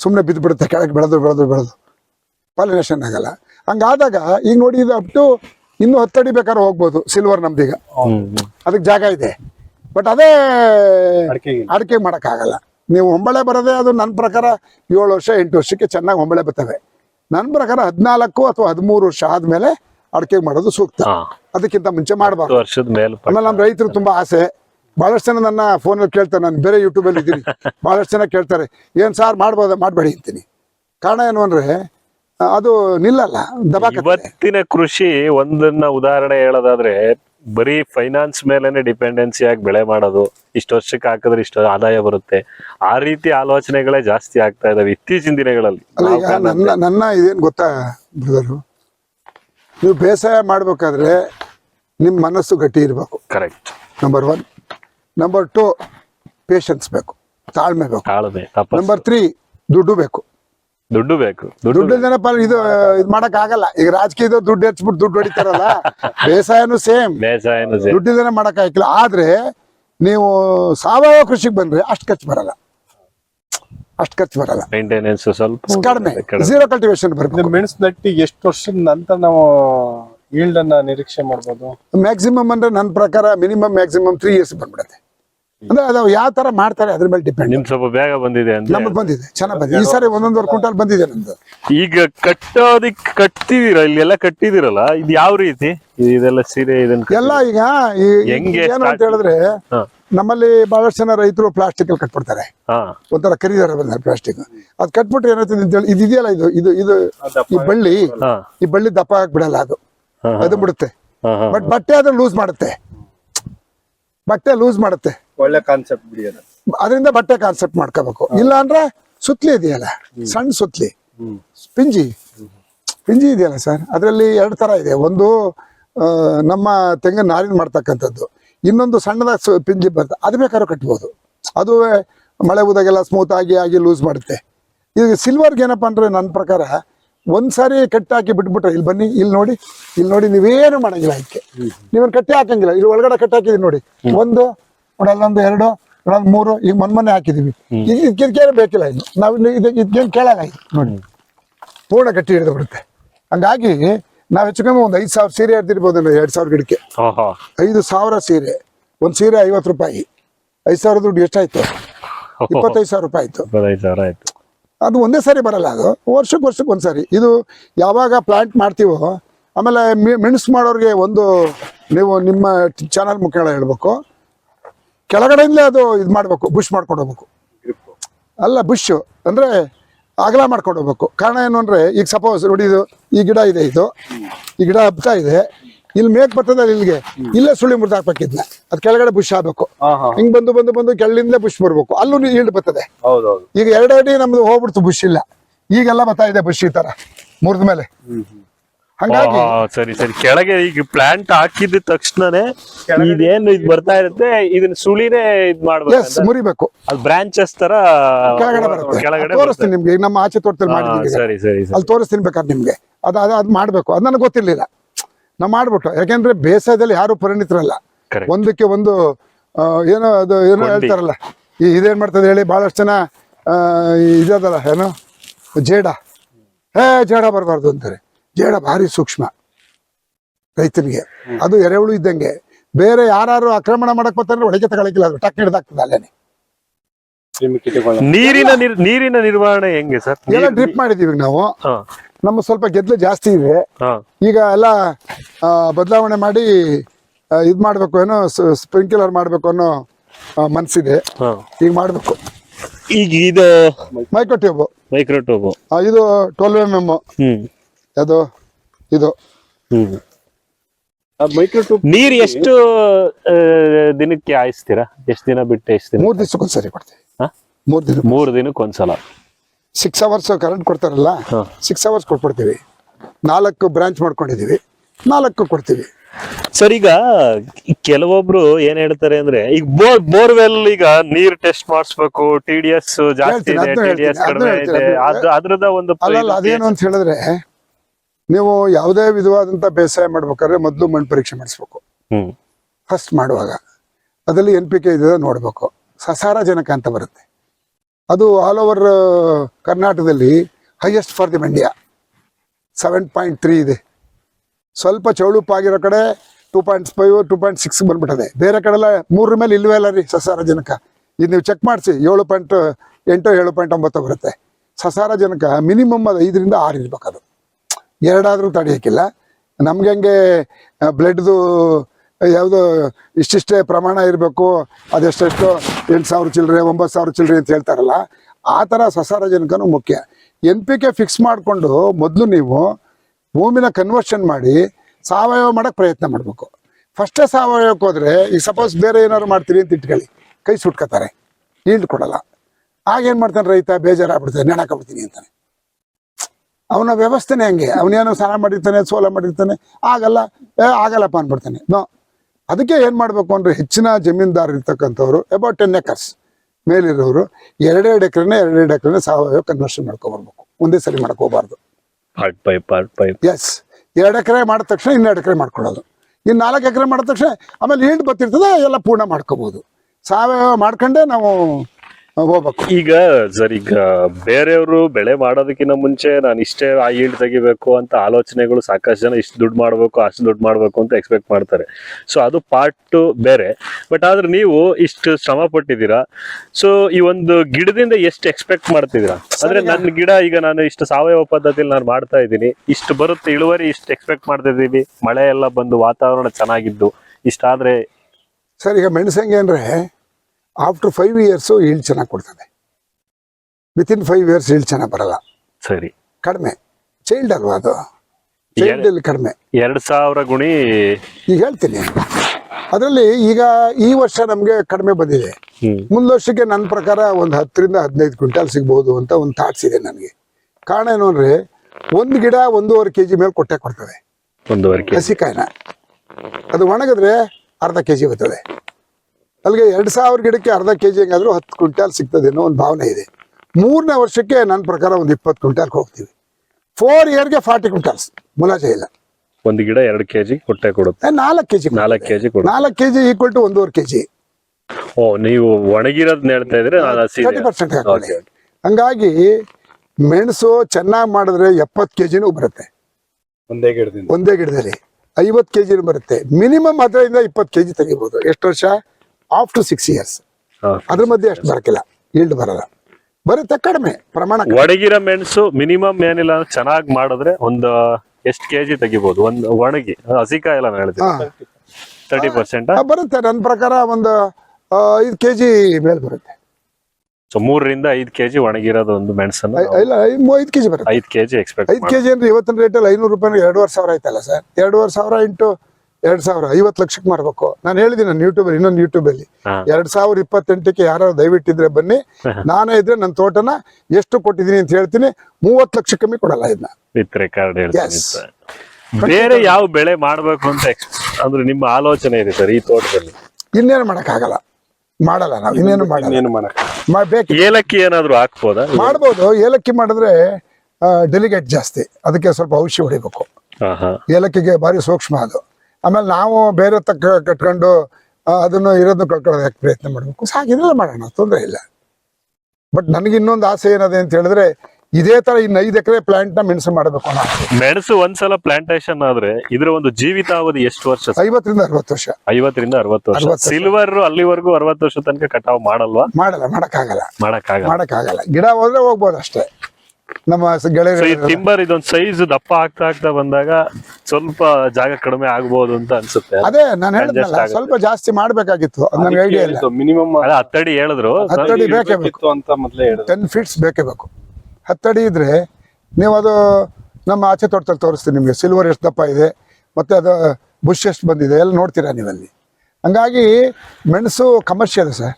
ಸುಮ್ಮನೆ ಬಿದ್ದು ಬಿಡುತ್ತೆ ಕೆಳಗೆ ಬೆಳೆದು ಬೆಳೆದು ಬೆಳೆದು. ಪಾಲಿನೇಷನ್ ಆಗಲ್ಲ. ಹಂಗಾದಾಗ ಈಗ ನೋಡಿ ಇದು ಅಪ್ ಟು ಇನ್ನೂ ಹತ್ತಡಿ ಬೇಕಾದ್ರೆ ಹೋಗ್ಬೋದು ಸಿಲ್ವರ್ ನಮ್ದೀಗ. ಅದಕ್ಕೆ ಜಾಗ ಇದೆ. ಬಟ್ ಅದೇ ಅಡಿಕೆ ಅಡಿಕೆ ಮಾಡೋಕ್ಕಾಗಲ್ಲ. ನೀವು ಹೊಂಬಳೆ ಬರೋದೇ ಅದು ನನ್ನ ಪ್ರಕಾರ ಏಳು ವರ್ಷ ಎಂಟು ವರ್ಷಕ್ಕೆ ಚೆನ್ನಾಗಿ ಹೊಂಬಳೆ ಬರ್ತವೆ. ನನ್ನ ಪ್ರಕಾರ ಹದಿನಾಲ್ಕು ಅಥವಾ ಹದಿಮೂರು ವರ್ಷ ಆದ್ಮೇಲೆ ಅಡಕೆ ಮಾಡೋದು ಸೂಕ್ತ. ಅದಕ್ಕಿಂತ ಮುಂಚೆ ಮಾಡಬಾರ್ದು. ವರ್ಷದ ಮೇಲೆ ಆಮೇಲೆ ನಮ್ ರೈತರು ತುಂಬಾ ಆಸೆ. ಬಹಳಷ್ಟು ಜನ ನನ್ನ ಫೋನಲ್ಲಿ ಕೇಳ್ತಾರೆ ನಾನು ಬೇರೆ ಯೂಟ್ಯೂಬಲ್ಲಿ ಇದ್ದೀನಿ. ಬಹಳಷ್ಟು ಜನ ಕೇಳ್ತಾರೆ ಏನ್ ಸಾರ್ ಮಾಡ್ಬೋದ ಮಾಡಬೇಡಿ ಅಂತೀನಿ. ಕಾರಣ ಏನು ಅಂದ್ರೆ ಅದು ನಿಲ್ಲಲ್ಲ ಇವತ್ತಿನ ಕೃಷಿ ಒಂದನ್ನ ಉದಾಹರಣೆ ಹೇಳೋದಾದ್ರೆ ಬರೀ ಫೈನಾನ್ಸ್ ಮೇಲೇನೆ ಡಿಪೆಂಡೆನ್ಸಿ ಆಗಿ ಬೆಳೆ ಮಾಡೋದು ಇಷ್ಟು ವರ್ಷಕ್ಕೆ ಹಾಕಿದ್ರೆ ಇಷ್ಟು ಆದಾಯ ಬರುತ್ತೆ. ಆ ರೀತಿ ಆಲೋಚನೆಗಳೇ ಜಾಸ್ತಿ ಆಗ್ತಾ ಇದಾವೆ ಇತ್ತೀಚಿನ ದಿನಗಳಲ್ಲಿ. ನನ್ನ ನನ್ನ ಇದೇನು ಗೊತ್ತಾ ಬ್ರದರು ನೀವು ಬೇಸಾಯ ಮಾಡ್ಬೇಕಾದ್ರೆ ನಿಮ್ಮ ಮನಸ್ಸು ಗಟ್ಟಿ ಇರಬೇಕು. Correct number one number two patience ಬೇಕು. ತಾಳ್ಮೆ ಬೇಕು. ತಾಳ್ಮೆ ನಂಬರ್ ತ್ರೀ ದುಡ್ಡು ಬೇಕು. ದುಡ್ಡು ಬೇಕು. ದುಡ್ಡು ಇದು ಇದು ಮಾಡಕ್ ಆಗಲ್ಲ. ಈಗ ರಾಜಕೀಯದ ದುಡ್ಡು ಹೆಚ್ಚಿಬಿಟ್ಟು ದುಡ್ಡು ಹೊಡಿತಾರಲ್ಲ ಬೇಸಾಯನು ಸೇಮ್. ಬೇಸಾಯನು ಸೇ- ದುಡ್ಡು ಇಲ್ದೇನೆ ಮಾಡಕ್ ಆಗಿಲ್ಲ. ಆದ್ರೆ ನೀವು ಸಾವಯವ ಕೃಷಿಗೆ ಬಂದ್ರೆ ಅಷ್ಟು ಖರ್ಚು ಬರಲ್ಲ. ಅಷ್ಟು ಖರ್ಚು ಬರಲ್ಲ. ಮೇಂಟೆನೆನ್ಸ್ ಸ್ವಲ್ಪ ಕಡಿಮೆ. ಜೀರೋ ಝೀರೋ ಕಲ್ಟಿವೇಶನ್ ಬರಬೇಕು. ಮೆಣಸು ನಟ್ಟಿ ಎಷ್ಟು ವರ್ಷದ ನಂತರ ನಾವು ಈಲ್ಡ್ ಅನ್ನ ನಿರೀಕ್ಷೆ ಮಾಡ್ಬೋದು? ಮ್ಯಾಕ್ಸಿಮಮ್ ಅಂದ್ರೆ ನನ್ನ ಪ್ರಕಾರ ಮಿನಿಮಮ್ ಮ್ಯಾಕ್ಸಿಮಮ್ ತ್ರೀ ಇಯರ್ಸ್ ಬಂದ್ಬಿಡುತ್ತೆ. ಅಂದ್ರೆ ಅದು ಯಾವ ತರ ಮಾಡ್ತಾರೆ ಅದ್ರ ಮೇಲೆ ಡಿಪೆಂಡ್ ನಿಮ್ ಸ್ವಲ್ಪ ಬೇಗ ಬಂದಿದೆ ಅಂದ್ರೆ ನಮ್ದು ಬಂದಿದೆ ಚೆನ್ನಾಗಿ ಬಂದಿದೆ. ಈ ಸಾರಿ ಒಂದೊಂದುವರೆ ಕ್ವಿಂಟಲ್ ಬಂದಿದೆ ನಮ್ದು. ಈಗ ಕಟ್ಟೋದಿಕ್ ಕಟ್ತಿದೀರ ಇಲ್ಲೆಲ್ಲ ಕಟ್ಟಿದಿರಲ್ಲ? ಇದು ಯಾವ ರೀತಿ? ಇದೆಲ್ಲ ಸೀರೆ ಇದನ್ನ ಎಲ್ಲ ಈಗ ಈ- ಹೆಂಗೆ ಏನು ಅಂತ ಹೇಳಿದ್ರೆ ನಮ್ಮಲ್ಲಿ ಬಹಳಷ್ಟು ಜನ ರೈತರು ಪ್ಲಾಸ್ಟಿಕ್ ಅಲ್ಲಿ ಕಟ್ಬಿಡ್ತಾರೆ. ಹಾ. ಒಂಥರ ಕರಿದಾರ ಬಂದ್ರೆ ಪ್ಲಾಸ್ಟಿಕ್ ಅದ್ ಕಟ್ಬಿಟ್ರೆ ಏನಾಯ್ತು ಅಂತ ಹೇಳಿ ಇದು ಇದೆಯಲ್ಲ ಇದು ಇದು ಇದು ಈ ಬಳ್ಳಿ ಈ ಬಳ್ಳಿ ದಪ್ಪ ಬಿಡಲ್ಲ ಅದು. ಅದು ಬಿಡುತ್ತೆ. ಬಟ್ ಬಟ್ಟೆ ಅದನ್ನ ಲೂಸ್ ಮಾಡುತ್ತೆ. ಬಟ್ಟೆ ಲೂಸ್ ಮಾಡುತ್ತೆ. ಒಳ್ಳೆ ಕಾನ್ಸೆಪ್ಟ್ ಬಿಡಿ ಅದರಿಂದ ಬಟ್ಟೆ ಕಾನ್ಸೆಪ್ಟ್ ಮಾಡ್ಕೋಬೇಕು. ಇಲ್ಲ ಅಂದ್ರೆ ಸುತ್ತಲಿ ಇದೆಯಲ್ಲ ಸಣ್ಣ ಸುತ್ತಲಿ ಪಿಂಜಿ. ಪಿಂಜಿ ಇದೆಯಲ್ಲ ಸರ್ ಅದರಲ್ಲಿ ಎರಡು ತರ ಇದೆ. ಒಂದು ನಮ್ಮ ತೆಂಗಿನ ನಾರಿನ ಮಾಡ್ತಕ್ಕಂಥದ್ದು. ಇನ್ನೊಂದು ಸಣ್ಣದಾಗಿ ಪಿಂಜಿ ಬರ್ತದೆ. ಅದು ಬೇಕಾದ್ರೂ ಕಟ್ಬೋದು. ಅದು ಮಳೆ ಹೋದಾಗೆಲ್ಲ ಸ್ಮೂತ್ ಆಗಿ ಆಗಿ ಲೂಸ್ ಮಾಡುತ್ತೆ. ಈಗ ಸಿಲ್ವರ್ಗೆ ಏನಪ್ಪ ಅಂದ್ರೆ ನನ್ನ ಪ್ರಕಾರ ಒಂದ್ ಸಾರಿ ಕಟ್ಟಿ ಹಾಕಿ ಬಿಟ್ಬಿಟ್ರೆ ಇಲ್ಲಿ ಬನ್ನಿ ಇಲ್ಲಿ ನೋಡಿ ಇಲ್ಲಿ ನೋಡಿ ನೀವೇನು ಮಾಡಂಗಿಲ್ಲ ಅದಕ್ಕೆ ನೀವನ್ ಕಟ್ಟಿ ಹಾಕಂಗಿಲ್ಲ ಇಲ್ಲಿ ಒಳಗಡೆ ಕಟ್ಟಿ ಹಾಕಿದೀವಿ ನೋಡಿ. ಒಂದು ಒಂದು ಅಲ್ಲೊಂದು ಎರಡು ಅಲ್ಲೊಂದು ಮೂರು ಈಗ ಮೊನ್ನೆ ಹಾಕಿದೀವಿ. ಇದಕ್ಕೇನು ಬೇಕಿಲ್ಲ ಇನ್ನು. ನಾವು ಇದಕ್ಕೆ ಇದಕ್ಕೇನು ಕೇಳಲ್ಲ ಇದು ನೋಡಿ. ಪೂರ್ಣ ಕಟ್ಟಿ ಹಿಡಿದು ಬಿಡುತ್ತೆ. ಹಂಗಾಗಿ ನಾವು ಹೆಚ್ಚು ಕಮ್ಮಿ ಒಂದು ಐದು ಸಾವಿರ ಸೀರೆ ಹಿಡ್ದಿರ್ಬೋದು ಎರಡು ಸಾವಿರ ಗಿಡಕ್ಕೆ. ಐದು ಸಾವಿರ ಸೀರೆ ಒಂದು ಸೀರೆ ಐವತ್ತು ರೂಪಾಯಿ. ಐದು ಸಾವಿರ ದುಡ್ಡು ಎಷ್ಟಾಯ್ತು? ಇಪ್ಪತ್ತೈದು ಸಾವಿರ ರೂಪಾಯಿ ಆಯ್ತು. ಅದು ಒಂದೇ ಸಾರಿ ಬರಲ್ಲ ಅದು. ವರ್ಷಕ್ಕೆ ವರ್ಷಕ್ಕೆ ಒಂದು ಸಾರಿ ಇದು ಯಾವಾಗ ಪ್ಲಾಂಟ್ ಮಾಡ್ತೀವೋ, ಆಮೇಲೆ ಮೆಣಸು ಮಾಡೋರಿಗೆ ಒಂದು ನೀವು ನಿಮ್ಮ ಚಾನಲ್ ಮುಖೇಣ ಹೇಳ್ಬೇಕು. ಕೆಳಗಡೆಯಿಂದಲೇ ಅದು ಇದು ಮಾಡಬೇಕು ಬುಷ್ ಮಾಡ್ಕೊಂಡು ಹೋಗ್ಬೇಕು. ಅಲ್ಲ ಬುಷ್ ಅಂದರೆ ಅಗಲ ಮಾಡ್ಕೊಂಡು ಹೋಗ್ಬೇಕು. ಕಾರಣ ಏನು ಅಂದರೆ, ಈಗ ಸಪೋಸ್ ನೋಡಿ ಇದು, ಈ ಗಿಡ ಇದೆ ಇದು. ಈ ಗಿಡ ಹಬ್ತಾ ಇದೆ. ಇಲ್ಲಿ ಮೇಕ್ ಬರ್ತದೆ ಇಲ್ಲಿಗೆ. ಇಲ್ಲೇ ಸುಳಿ ಮುರಿದು ಹಾಕ್ಬೇಕಿದ್ನ ಅದ್ ಕೆಳಗಡೆ ಬುಷ್ ಆಗ್ಬೇಕು. ಹಾ ಹಾ. ಹಿಂಗ್ ಬಂದು ಬಂದು ಬಂದು ಕೆಳಿಂದಲೇ ಬುಷ್ ಬರ್ಬೇಕು. ಅಲ್ಲೂ ಈಲ್ಡ್ ಬರ್ತದೆ. ಈಗ ಎರಡು ಅಡಿ ನಮ್ದು ಹೋಗ್ಬಿಡ್ತು ಬುಷ್ ಇಲ್ಲ. ಈಗೆಲ್ಲ ಬರ್ತಾ ಇದೆ ಬುಷ್ ಈ ತರ ಮುರಿದ ಮೇಲೆ. ಹಂಗಾಗಿ ಓಹೋ, ಸರಿ ಸರಿ. ಕೆಳಗೆ ಈಗ ಪ್ಲಾಂಟ್ ಹಾಕಿದ ತಕ್ಷಣನೇ ಇದೇನು ಇದು ಬರ್ತಾ ಇರುತ್ತೆ ಇದನ್ನ ಸುಳಿನೇ ಇದ್ ಮಾಡ್ಬೇಕು ಮುರಿಬೇಕು. ಅದು ಬ್ರಾಂಚಸ್ ತರ ಕೆಳಗಡೆ ಕೆಳಗಡೆ ತೋರಿಸ್ತೀನಿ ನಿಮ್ಗೆ. ಈಗ ನಮ್ಮ ಆಚೆ ತೋಟದಲ್ಲಿ ಹಾ, ಸರಿ ಸರಿ ಸರಿ. ಅಲ್ಲಿ ತೋರಿಸ್ತೀನಿ ಬೇಕಾದ್ರೆ ನಿಮ್ಗೆ. ಅದು ಅದು ಅದು ಮಾಡ್ಬೇಕು. ಅದ್ ನನಗೆ ಗೊತ್ತಿರ್ಲಿಲ್ಲ. ನಾ ಮಾಡ್ಬಿಟ್ಟು. ಯಾಕೆಂದ್ರೆ ಬೇಸಾಯದಲ್ಲಿ ಯಾರು ಪರಿಣಿತರಲ್ಲ. ಒಂದಕ್ಕೆ ಒಂದು ಏನೋ ಅದು ಏನೋ ಹೇಳ್ತಾರಲ್ಲ. ಈ ಇದೇನ್ ಮಾಡ್ತದೆ ಹೇಳಿ ಬಹಳಷ್ಟು ಜನ ಇದದಲ್ಲ ಏನೋ? ಜೇಡ. ಹೇ ಜೇಡ ಬರಬಾರ್ದು ಅಂತಾರೆ. ಜೇಡ ಭಾರಿ ಸೂಕ್ಷ್ಮ ರೈತನಿಗೆ ಅದು ಎರೆಹುಳು ಇದ್ದಂಗೆ. ಬೇರೆ ಯಾರು ಆಕ್ರಮಣ ಮಾಡಕ್ ಬರ್ತಾರೆ ಒಳಗೆ ತಗೊಳಕಿಲ್ಲ ಅದು. ಟಕ್ ಹಿಡ್ದಾಗ್ತದೆ ಅಲ್ಲೇನೆ. ನೀರಿನ ನೀರಿನ ನಿರ್ವಹಣೆ ಹೆಂಗೆ ಸರ್? ಎಲ್ಲ ಡ್ರಿಪ್ ಮಾಡಿದೀವಿ ನಾವು. ನಮ್ಮ ಸ್ವಲ್ಪ ಗೆದ್ಲು ಜಾಸ್ತಿ ಇದೆ. ಹಾ. ಈಗ ಎಲ್ಲ ಬದಲಾವಣೆ ಮಾಡಿ ಇದು ಮಾಡ್ಬೇಕು ಏನೋ ಸ್ಪ್ರಿಂಕ್ಲರ್ ಮಾಡ್ಬೇಕು ಅನ್ನೋ ಮನಸ್ಸಿದೆ ಈಗ ಮಾಡ್ಬೇಕು. ಈಗ ಇದು ಮೈಕ್ರೋ ಟ್ಯೂಬ್. ಮೈಕ್ರೋಟೋಬ್ ಇದು ಟ್ವೆಲ್ವ್ ಎಂ ಎಂ ಹ್ಮ್. ಅದು ಇದು. ಮೈಕ್ರೋ ಟ್ಯೂಬ್ ನೀರ್ ಎಷ್ಟು ದಿನಕ್ಕೆ ಹಾಯಿಸ್ತೀರಾ? ಎಷ್ಟು ದಿನ ಬಿಟ್ಟು ಎಷ್ಟು ದಿನ? ಮೂರ್ ದಿವ್ಸಕ್ಕೊಂದ್ಸರಿ ಕೊಡ್ತೀವಿ. ಹಾ? ಮೂರ್ ದಿನ. ಮೂರು ದಿನಕ್ಕೆ ಒಂದ್ಸಲ ಸಿಕ್ಸ್ ಅವರ್ಸ್ ಕರೆಂಟ್ ಕೊಡ್ತಾರಲ್ಲ. ಸಿಕ್ಸ್ ಅವರ್ಸ್ ಕೊಟ್ಬಿಡ್ತೀವಿ. ನಾಲ್ಕು ಬ್ರಾಂಚ್ ಮಾಡ್ಕೊಂಡಿದೀವಿ. ನಾಲ್ಕು ಕೊಡ್ತೀವಿ. ಸರ್ ಈಗ ಕೆಲವೊಬ್ರು ಏನ್ ಹೇಳ್ತಾರೆ ಅಂದ್ರೆ ಈಗ ಬೋರ್ ಬೋರ್ವೆಲ್ ಈಗ ನೀರ್ ಟೆಸ್ಟ್ ಮಾಡಿಸ್ಬೇಕು ಟಿ ಡಿ ಎಸ್ ಜಾಸ್ತಿ ಇದೆ ಕಡಿಮೆ ಇದೆ ಹೇಳ್ತೀನಿ. ಅದ್ ಅದ್ರದ ಒಂದು ಅಲ್ಲಲ್ಲ ಅದೇನು ಅಂತ ಹೇಳಿದ್ರೆ ನೀವು ಯಾವುದೇ ವಿಧವಾದಂತ ಬೇಸಾಯ ಮಾಡ್ಬೇಕಾದ್ರೆ ಮೊದಲು ಮಣ್ಣು ಪರೀಕ್ಷೆ ಮಾಡಿಸ್ಬೇಕು. ಹ್ಮ್. ಫಸ್ಟ್ ಮಾಡುವಾಗ. ಅದರಲ್ಲಿ ಎನ್ ಪಿ ಕೆ ಇದೆ ನೋಡ್ಬೇಕು. ಸಸಾರಜನಕ ಅಂತ ಬರುತ್ತೆ. ಅದು ಆಲ್ ಓವರ್ ಕರ್ನಾಟಕದಲ್ಲಿ highest for the Mandya seven point three ಇದೆ. ಸ್ವಲ್ಪ ಚೌಳುಪಾಗಿರೋ ಕಡೆ two point five two point six ಬಂದ್ಬಿಟ್ಟದೆ. ಬೇರೆ ಕಡೆ ಎಲ್ಲ ಮೂರರ ಮೇಲೆ ಇಲ್ವೇ ಇಲ್ಲ ರೀ ಸಸಾರಜನಕ ಇದು ನೀವು ಚೆಕ್ ಮಾಡಿಸಿ, ಏಳು ಪಾಯಿಂಟ್ ಎಂಟು, ಏಳು ಪಾಯಿಂಟ್ ಒಂಬತ್ತು ಬರುತ್ತೆ. ಸಸಾರಜನಕ ಮಿನಿಮಮ್ ಅದು ಐದರಿಂದ ಆರು ಇರ್ಬೇಕು ಅದು ಎರಡಾದರೂ ತಡೆಯೋಕ್ಕಿಲ್ಲ ನಮ್ಗೆ ಹಂಗೆ ಬ್ಲಡ್ದು ಯಾವುದು ಇಷ್ಟಿಷ್ಟೇ ಪ್ರಮಾಣ ಇರಬೇಕು, ಅದೆಷ್ಟೆಷ್ಟು ಎಂಟು ಸಾವಿರ ಚಿಲ್ಲರೆ, ಒಂಬತ್ತು ಸಾವಿರ ಚಿಲ್ಲರೆ ಅಂತ ಹೇಳ್ತಾರಲ್ಲ, ಆ ಥರ ಸಸಾರಜನಕನೂ ಮುಖ್ಯ. ಎನ್ ಪಿ ಕೆ ಫಿಕ್ಸ್ ಮಾಡಿಕೊಂಡು ಮೊದಲು ನೀವು ಭೂಮಿನ ಕನ್ವರ್ಷನ್ ಮಾಡಿ ಸಾವಯವ ಮಾಡೋಕ್ಕೆ ಪ್ರಯತ್ನ ಮಾಡಬೇಕು. ಫಸ್ಟೇ ಸಾವಯವಕ್ಕೆ ಹೋದರೆ, ಈಗ ಸಪೋಸ್ ಬೇರೆ ಏನಾದ್ರು ಮಾಡ್ತೀರಿ ಅಂತ ಇಟ್ಕೊಳ್ಳಿ, ಕೈ ಸುಟ್ಕೋತಾರೆ ಈಲ್ಡ್ ಕೊಡಲ್ಲ. ಆಗೇನು ಮಾಡ್ತಾನೆ ರೈತ, ಬೇಜಾರಾಗ್ಬಿಡ್ತಾನೆ ನೆಣಾಕೊಂಡ್ಬಿಡ್ತೀನಿ ಅಂತಾನೆ. ಅವನ ವ್ಯವಸ್ಥೆನೇ ಹಂಗೆ, ಅವನೇನು ಸ್ನಾನ ಮಾಡಿರ್ತಾನೆ, ಸೋಲ ಮಾಡಿರ್ತಾನೆ, ಆಗಲ್ಲ ಆಗಲ್ಲಪ್ಪ ಅಂದ್ಬಿಡ್ತಾನೆ. ನೋ ಅದಕ್ಕೆ ಏನು ಮಾಡಬೇಕು ಅಂದ್ರೆ ಹೆಚ್ಚಿನ ಜಮೀನ್ದಾರ್ ಇರ್ತಕ್ಕಂಥವ್ರು ಅಬೌಟ್ ಟೆನ್ ಎಕರ್ಸ್ ಮೇಲಿರೋರು ಎರಡೆರಡು ಎಕರೆನೇ ಎರಡೆರಡು ಎಕರೆನೇ ಸಾವಯವ ಕನ್ವರ್ಷನ್ ಮಾಡ್ಕೊಬರ್ಬೇಕು. ಒಂದೇ ಸರಿ ಮಾಡ್ಕೋಬಾರ್ದು part by part by yes ಎರಡು ಎಕರೆ ಮಾಡಿದ ತಕ್ಷಣ ಇನ್ನೆರಡು ಎಕರೆ ಮಾಡ್ಕೊಳ್ಳೋದು. ಇನ್ನು ನಾಲ್ಕು ಎಕರೆ ಮಾಡಿದ ತಕ್ಷಣ ಆಮೇಲೆ ಈಲ್ಡ್ ಬರ್ತಿರ್ತದೆ ಎಲ್ಲ ಪೂರ್ಣ ಮಾಡ್ಕೋಬಹುದು ಸಾವಯವ ಮಾಡ್ಕೊಂಡೇ ನಾವು ಹೋಗ್ಬೇಕು. ಈಗ ಸರ್ ಈಗ ಬೇರೆಯವರು ಬೆಳೆ ಮಾಡೋದಕ್ಕಿಂತ ಮುಂಚೆ ನಾನು ಇಷ್ಟೇ ಆ ಈಲ್ಡ್ ತೆಗಿಬೇಕು ಅಂತ ಆಲೋಚನೆಗಳು ಸಾಕಷ್ಟು ಜನ ಇಷ್ಟು ದುಡ್ಡು ಮಾಡಬೇಕು ಅಷ್ಟು ದುಡ್ಡು ಮಾಡಬೇಕು ಅಂತ ಎಕ್ಸ್ಪೆಕ್ಟ್ ಮಾಡ್ತಾರೆ. ಸೊ ಅದು ಪಾರ್ಟ್ ಬೇರೆ. ಬಟ್ ಆದ್ರೆ ನೀವು ಇಷ್ಟು ಶ್ರಮ ಪಟ್ಟಿದ್ದೀರಾ? ಸೊ ಈ ಒಂದು ಗಿಡದಿಂದ ಎಷ್ಟು ಎಕ್ಸ್ಪೆಕ್ಟ್ ಮಾಡ್ತಿದ್ದೀರಾ? ಅಂದ್ರೆ ನನ್ನ ಗಿಡ ಈಗ ನಾನು ಇಷ್ಟು ಸಾವಯವ ಪದ್ಧತಿಯಲ್ಲಿ ನಾನು ಮಾಡ್ತಾ ಇದ್ದೀನಿ. ಇಷ್ಟು ಬರುತ್ತೆ ಇಳುವರಿ ಇಷ್ಟು ಎಕ್ಸ್ಪೆಕ್ಟ್ ಮಾಡ್ತಾ ಇದ್ದೀವಿ ಮಳೆ ಎಲ್ಲ ಬಂದು ವಾತಾವರಣ ಚೆನ್ನಾಗಿದ್ದು. ಇಷ್ಟಾದ್ರೆ ಸರ್ ಈಗ ಮೆಣಸಂಗೆ ಅಂದರೆ ಆಫ್ಟರ್ ಫೈವ್ ಇಯರ್ಸು ಈಲ್ಡ್ ಚೆನ್ನಾಗಿ ಕೊಡ್ತದೆ. ವಿತಿನ್ ಫೈವ್ ಇಯರ್ಸ್ ಈಲ್ಡ್ ಚೆನ್ನಾಗಿ ಬರಲ್ಲ. ಸರಿ. ಕಡಿಮೆ. ಚೈಲ್ಡ್ ಅಲ್ವಾ ಅದು? ಚೈಲ್ಡ್ ಅಲ್ಲಿ ಕಡಿಮೆ. ಎರಡು ಸಾವಿರ ಗುಣಿ ಈಗ ಹೇಳ್ತೀನಿ. ಅದರಲ್ಲಿ ಈಗ ಈ ವರ್ಷ ನಮಗೆ ಕಡಿಮೆ ಬಂದಿದೆ. ಮುಂದ ವರ್ಷಕ್ಕೆ ನನ್ನ ಪ್ರಕಾರ ಒಂದು ಹತ್ತರಿಂದ ಹದಿನೈದು ಕ್ವಿಂಟಾಲ್ ಸಿಗ್ಬೋದು ಅಂತ ಒಂದು ಥಾಟ್ಸ್ ಇದೆ ನನಗೆ. ಕಾರಣ ಏನು ಅಂದ್ರೆ ಒಂದು ಗಿಡ ಒಂದೂವರೆ ಕೆ ಜಿ ಮೇಲೆ ಕೊಟ್ಟೆ ಕೊಡ್ತದೆ. ಹಸಿಕಾಯಿನ ಅದು ಒಣಗಿದ್ರೆ ಅರ್ಧ ಕೆ ಜಿ ಬರ್ತದೆ. ಅಲ್ಲಿಗೆ ಎರಡು ಸಾವಿರ ಗಿಡಕ್ಕೆ ಅರ್ಧ ಕೆ ಜಿ ಹೆಂಗಾದ್ರೂ ಹತ್ತು ಕ್ವಿಂಟಾಲ್ ಸಿಗ್ತದೆ ಅನ್ನೋ ಒಂದು ಭಾವನೆ ಇದೆ. ಮೂರನೇ ವರ್ಷಕ್ಕೆ ನನ್ನ ಪ್ರಕಾರ ಒಂದು ಇಪ್ಪತ್ತು ಕ್ವಿಂಟಾಲ್ಗೆ ಹೋಗ್ತೀವಿ. ಫೋರ್ ಇಯರ್ಗೆ ಫಾರ್ಟಿ ಕ್ವಿಂಟಾಲ್ಸ್ ಮುಲಾಜೆ ಇಲ್ಲ ಒಂದು ಗಿಡ ಎರಡು ಕೆಜಿ ಕೊಟ್ಟೆ ಕೊಡುತ್ತೆ. ನಾಲ್ಕು ಕೆ ಜಿ ನಾಲ್ಕು ಕೆಜಿ ಜಿ ನಾಲ್ಕು ಕೆ ಜಿ ಈಕ್ವಲ್ ಟು ಒಂದೂವರೆ ಕೆ ಜಿ ಓ ನೀವು ಒಣಗಿರೋದನ್ನ ಹೇಳ್ತಾ ಇದ್ರೆ ತರ್ಟಿ ಪರ್ಸೆಂಟ್ ಹಾಕೊಳ್ಳಿ. ಹಂಗಾಗಿ ಮೆಣಸು ಚೆನ್ನಾಗಿ ಮಾಡಿದ್ರೆ ಎಪ್ಪತ್ತು ಕೆ ಜಿನೂ ಬರುತ್ತೆ. ಒಂದೇ ಗಿಡದಿಂದ. ಒಂದೇ ಗಿಡದಲ್ಲಿ ಐವತ್ತು ಕೆ ಜಿನೂ ಬರುತ್ತೆ. ಮಿನಿಮಮ್ ಅದರಿಂದ ಇಪ್ಪತ್ತು ಕೆ ಜಿ ತೆಗಿಬೋದು. ಎಷ್ಟು ವರ್ಷ? ಆಫ್ಟರ್ ಸಿಕ್ಸ್ ಇಯರ್ಸ್ ಅದ್ರ ಮಧ್ಯೆ ಅಷ್ಟು ಬರಕಿಲ್ಲ. ಈಲ್ಡ್ ಬರಲ್ಲ. ಬರುತ್ತೆ ಕಡಿಮೆ. ಪ್ರಮಾಣ. ಒಣಗಿರೋ ಮೆಣಸು ಮಿನಿಮಮ್ ಏನಿಲ್ಲ ಚೆನ್ನಾಗಿ ಮಾಡಿದ್ರೆ ಒಂದು ಎಷ್ಟು ಕೆಜಿ ತೆಗಿಬಹುದು ಒಂದು ಒಣಗಿ. ಹಸಿಕಾಯಿ ಎಲ್ಲ ಹೇಳ್ತೀನಿ. ತರ್ಟಿ ಪರ್ಸೆಂಟ್ ಬರುತ್ತೆ. ನನ್ನ ಪ್ರಕಾರ ಒಂದು ಐದು ಕೆ ಜಿ ಮೇಲೆ ಬರುತ್ತೆ. ಸೊ ಮೂರರಿಂದ ಐದು ಕೆಜಿ ಒಣಗಿರೋದು ಒಂದು ಮೆಣಸನ್ನು ಇಲ್ಲ ಐದು ಕೆಜಿ ಬರುತ್ತೆ. ಐದು ಕೆಜಿ ಎಕ್ಸ್ಪೆಕ್ಟ್ ಐದು ಕೆ ಜಿ ಅಂದ್ರೆ ಇವತ್ತಿನ ರೇಟಲ್ಲಿ ಐನೂರು ರೂಪಾಯಿ ಎರಡೂವರೆ ಸಾವಿರ ಆಯ್ತಲ್ಲ ಸರ್? ಎರಡೂವರೆ ಸಾವಿರ ಇಂಟು ಎರಡು ಸಾವಿರ ಐವತ್ತು ಲಕ್ಷಕ್ಕೆ ಮಾಡ್ಬೇಕು ನಾನು ಹೇಳಿದ್ದೀನಿ ನನ್ನ ಯೂಟ್ಯೂಬಲ್ಲಿ ಇನ್ನೊಂದು ಯೂಟ್ಯೂಬಲ್ಲಿ. ಅಲ್ಲಿ ಎರಡ್ ಸಾವಿರ ಇಪ್ಪತ್ತೆಂಟಕ್ಕೆ ಯಾರು ದಯವಿಟ್ಟಿದ್ರೆ ಬನ್ನಿ. ನಾನೇ ಇದ್ರೆ ನನ್ನ ತೋಟನ ಎಷ್ಟು ಕೊಟ್ಟಿದ್ದೀನಿ ಅಂತ ಹೇಳ್ತೀನಿ. ಮೂವತ್ತು ಲಕ್ಷ ಕಮ್ಮಿ ಕೊಡಲ್ಲ ಇದನ್ನ. ಬೇರೆ ಯಾವ ಬೆಳೆ ಮಾಡ್ಬೇಕು ಅಂತ ಅಂದ್ರೆ ನಿಮ್ಮ ಆಲೋಚನೆ ಇದೆ ಸರ್ ಈ ತೋಟದಲ್ಲಿ? ಇನ್ನೇನು ಮಾಡಕ್ಕಾಗಲ್ಲ. ಮಾಡಲ್ಲ ನಾವು ಇನ್ನೇನು ಮಾಡ್ಬೇಕು ಏಲಕ್ಕಿ ಏನಾದ್ರು ಹಾಕ್ಬೋದಾ? ಮಾಡ್ಬೋದು. ಏಲಕ್ಕಿ ಮಾಡಿದ್ರೆ ಡೆಲಿಗೇಟ್ ಜಾಸ್ತಿ. ಅದಕ್ಕೆ ಸ್ವಲ್ಪ ಔಷಧಿ ಹೊಡಿಬೇಕು. ಏಲಕ್ಕಿಗೆ ಭಾರಿ ಸೂಕ್ಷ್ಮ ಅದು. ಆಮೇಲೆ ನಾವು ಬೇರೆ ತಕ್ಕ ಕಟ್ಕೊಂಡು ಅದನ್ನು ಇರೋದನ್ನು ಕಳ್ಕೊಳ್ಳೋದಕ್ಕೆ ಪ್ರಯತ್ನ ಮಾಡಬೇಕು? ಸಾಗಿದ್ರೆ ಮಾಡೋಣ ತೊಂದರೆ ಇಲ್ಲ. ಬಟ್ ನನಗೆ ಇನ್ನೊಂದು ಆಸೆ ಏನದೆ ಅಂತ ಹೇಳಿದ್ರೆ ಇದೇ ತರ ಇನ್ನು ಐದು ಎಕರೆ ಪ್ಲಾಂಟ್ನ ಮೆಣಸು ಮಾಡಬೇಕು. ಮೆಣಸು ಒಂದ್ಸಲ ಪ್ಲಾಂಟೇಶನ್ ಆದ್ರೆ ಇದ್ರ ಒಂದು ಜೀವಿತಾವಧಿ ಎಷ್ಟು ವರ್ಷ? ಐವತ್ತರಿಂದ ಅರವತ್ತು ವರ್ಷ. ಐವತ್ತರಿಂದ ಅರವತ್ತು ವರ್ಷ. ಸಿಲ್ವರ್ ಅಲ್ಲಿವರೆಗೂ ಅರವತ್ತು ವರ್ಷ ತನಕ ಕಟಾವ್ ಮಾಡಲ್ವಾ? ಮಾಡಲ್ಲ ಮಾಡಕ್ಕಾಗಲ್ಲ. ಮಾಡಕ್ಕಾಗಲ್ಲ. ಮಾಡಕ್ಕಾಗಲ್ಲ. ಗಿಡ ಹೋದ್ರೆ ಹೋಗ್ಬೋದು ಅಷ್ಟೇ. ನಮ್ಮ ಸೊ ಈ ಗೆಳೆಯರು ಟಿಂಬರ್ ಇದೊಂದ್ ಸೈಜ್ ದಪ್ಪ ಆಗ್ತಾ ಆಗ್ತಾ ಬಂದಾಗ ಸ್ವಲ್ಪ ಜಾಗ ಕಡಿಮೆ ಆಗಬಹುದು ಅಂತ ಅನ್ಸುತ್ತೆ. ಅದೇ ನಾನು ಹೇಳಿದ್ನಲ್ಲ ಸ್ವಲ್ಪ ಜಾಸ್ತಿ ಮಾಡ್ಬೇಕಾಗಿತ್ತು ನನಗೆ ಐಡಿಯಾ ಇಲ್ಲ. ಮಿನಿಮಮ್ ಹತ್ತಡಿ ಹೇಳಿದ್ರು. ಹತ್ತಡಿ ಬೇಕೇ ಬೇಕು. ಅಂತ ಮೊದಲೇ ಹೇಳಿದ್ರು. ಟೆನ್ ಫೀಟ್ಸ್ ಬೇಕೇ ಬೇಕು. ಹತ್ತಡಿ ಇದ್ರೆ ನೀವು ಅದು ನಮ್ಮ ಆಚೆ ತೋಟದಲ್ಲಿ ತೋರಿಸ್ತೀನಿ ನಿಮಗೆ ಸಿಲ್ವರ್ ಎಷ್ಟು ದಪ್ಪ ಇದೆ ಮತ್ತೆ ಅದು ಬುಷ್ ಎಷ್ಟು ಬಂದಿದೆ ಎಲ್ಲ ನೋಡ್ತೀರಾ ನೀವಲ್ಲಿ. ಹಂಗಾಗಿ ಮೆಣಸು ಕಮರ್ಷಿಯಲ್ ಸರ್.